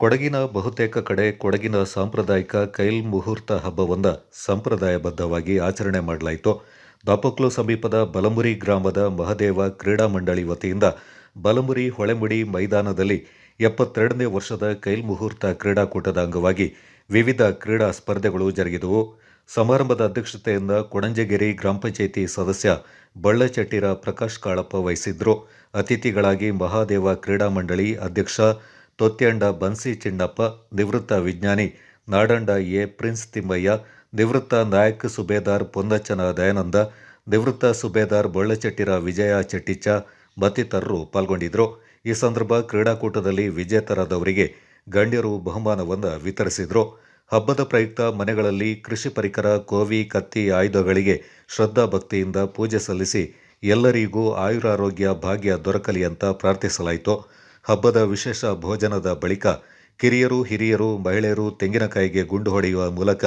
ಕೊಡಗಿನ ಬಹುತೇಕ ಕಡೆ ಕೊಡಗಿನ ಸಾಂಪ್ರದಾಯಿಕ ಕೈಲ್ ಮುಹೂರ್ತ ಹಬ್ಬವನ್ನು ಸಂಪ್ರದಾಯಬದ್ಧವಾಗಿ ಆಚರಣೆ ಮಾಡಲಾಯಿತು. ದಾಪಕ್ಲು ಸಮೀಪದ ಬಲಮುರಿ ಗ್ರಾಮದ ಮಹದೇವ ಕ್ರೀಡಾ ಮಂಡಳಿ ವತಿಯಿಂದ ಬಲಮುರಿ ಹೊಳೆಮುಡಿ ಮೈದಾನದಲ್ಲಿ ಎಪ್ಪತ್ತೆರಡನೇ ವರ್ಷದ ಕೈಲ್ ಮುಹೂರ್ತ ಕ್ರೀಡಾಕೂಟದ ಅಂಗವಾಗಿ ವಿವಿಧ ಕ್ರೀಡಾ ಸ್ಪರ್ಧೆಗಳು ಜರುಗಿದವು. ಸಮಾರಂಭದ ಅಧ್ಯಕ್ಷತೆಯಿಂದ ಕೊಣಂಜಗಿರಿ ಗ್ರಾಮ ಪಂಚಾಯಿತಿ ಸದಸ್ಯ ಬಳ್ಳಚೆಟ್ಟಿರ ಪ್ರಕಾಶ್ ಕಾಳಪ್ಪ ವಹಿಸಿದ್ರು. ಅತಿಥಿಗಳಾಗಿ ಮಹಾದೇವ ಕ್ರೀಡಾ ಮಂಡಳಿ ಅಧ್ಯಕ್ಷ ತೊತ್ಯಂಡ ಬನ್ಸಿ ಚಿನ್ನಪ್ಪ ನಿವೃತ್ತ ವಿಜ್ಞಾನಿ ನಾಡಂಡ ಎ. ಪ್ರಿನ್ಸ್ ತಿಮ್ಮಯ್ಯ, ನಿವೃತ್ತ ನಾಯಕ್ ಸುಬೇದಾರ್ ಪೊನ್ನಚ್ಚನ ದಯಾನಂದ, ನಿವೃತ್ತ ಸುಬೇದಾರ್ ಬೊಳ್ಳಚೆಟ್ಟಿರ ವಿಜಯ ಚೆಟ್ಟಿಚ್ಚ ಮತ್ತಿತರರು ಪಾಲ್ಗೊಂಡಿದ್ದರು. ಈ ಸಂದರ್ಭ ಕ್ರೀಡಾಕೂಟದಲ್ಲಿ ವಿಜೇತರಾದವರಿಗೆ ಗಣ್ಯರು ಬಹುಮಾನವನ್ನು ವಿತರಿಸಿದರು. ಹಬ್ಬದ ಪ್ರಯುಕ್ತ ಮನೆಗಳಲ್ಲಿ ಕೃಷಿ ಪರಿಕರ ಕೋವಿ ಕತ್ತಿ, ಆಯುಧಗಳಿಗೆ ಶ್ರದ್ಧಾ ಭಕ್ತಿಯಿಂದ ಪೂಜೆ ಸಲ್ಲಿಸಿ ಎಲ್ಲರಿಗೂ ಆಯುರಾರೋಗ್ಯ ಭಾಗ್ಯ ದೊರಕಲಿ ಅಂತ ಪ್ರಾರ್ಥಿಸಲಾಯಿತು. ಹಬ್ಬದ ವಿಶೇಷ ಭೋಜನದ ಬಳಿಕ ಕಿರಿಯರು, ಹಿರಿಯರು, ಮಹಿಳೆಯರು ತೆಂಗಿನಕಾಯಿಗೆ ಗುಂಡು ಹೊಡೆಯುವ ಮೂಲಕ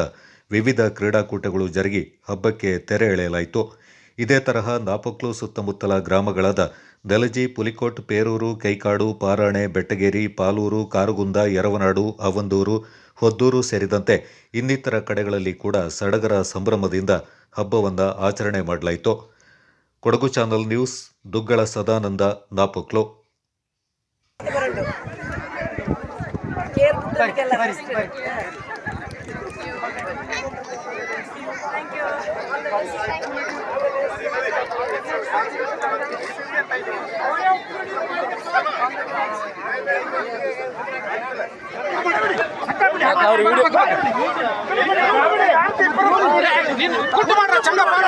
ವಿವಿಧ ಕ್ರೀಡಾಕೂಟಗಳು ಜರುಗಿ ಹಬ್ಬಕ್ಕೆ ತೆರೆ ಎಳೆಯಲಾಯಿತು. ಇದೇ ತರಹ ನಾಪಕ್ಲು ಸುತ್ತಮುತ್ತಲ ಗ್ರಾಮಗಳಾದ ದಲಜಿ ಪುಲಿಕೋಟ್, ಪೇರೂರು, ಕೈಕಾಡು, ಪಾರಾಣೆ, ಬೆಟ್ಟಗೇರಿ, ಪಾಲೂರು, ಕಾರುಗುಂದ, ಯರವನಾಡು, ಅವಂದೂರು, ಹೊದ್ದೂರು ಸೇರಿದಂತೆ ಇನ್ನಿತರ ಕಡೆಗಳಲ್ಲಿ ಕೂಡ ಸಡಗರ ಸಂಭ್ರಮದಿಂದ ಹಬ್ಬವನ್ನು ಆಚರಣೆ ಮಾಡಲಾಯಿತು. Kodagu channel news, Duggala Sadananda, Napoklu. ಕುಟ್ಟು ಮಾಡ್ರ ಚಂದ ಮಾಡ